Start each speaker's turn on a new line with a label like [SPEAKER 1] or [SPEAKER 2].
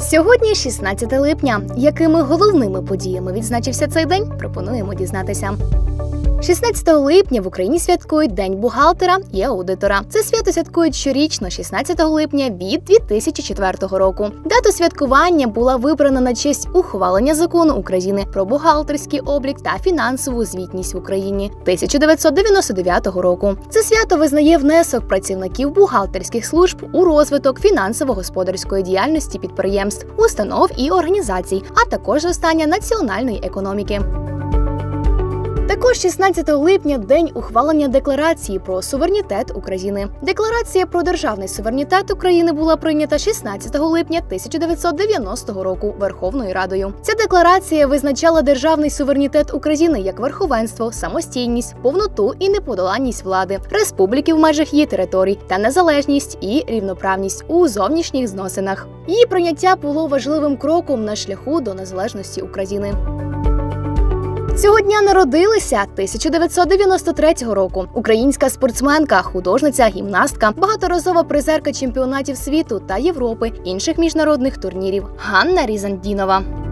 [SPEAKER 1] Сьогодні 16 липня. Якими головними подіями відзначився цей день? Пропонуємо дізнатися. 16 липня в Україні святкують День бухгалтера і аудитора. Це свято святкують щорічно, 16 липня від 2004 року. Дата святкування була вибрана на честь ухвалення закону України про бухгалтерський облік та фінансову звітність в Україні 1999 року. Це свято визнає внесок працівників бухгалтерських служб у розвиток фінансово-господарської діяльності підприємств, установ і організацій, а також зростання національної економіки. Також 16 липня день ухвалення декларації про суверенітет України. Декларація про державний суверенітет України була прийнята 16 липня 1990 року Верховною Радою. Ця декларація визначала державний суверенітет України як верховенство, самостійність, повноту і неподоланність влади, республіки в межах її територій та незалежність і рівноправність у зовнішніх зносинах. Її прийняття було важливим кроком на шляху до незалежності України. Цього дня народилися 1993 року. Українська спортсменка, художниця, гімнастка, багаторазова призерка чемпіонатів світу та Європи, інших міжнародних турнірів Ганна Різандінова.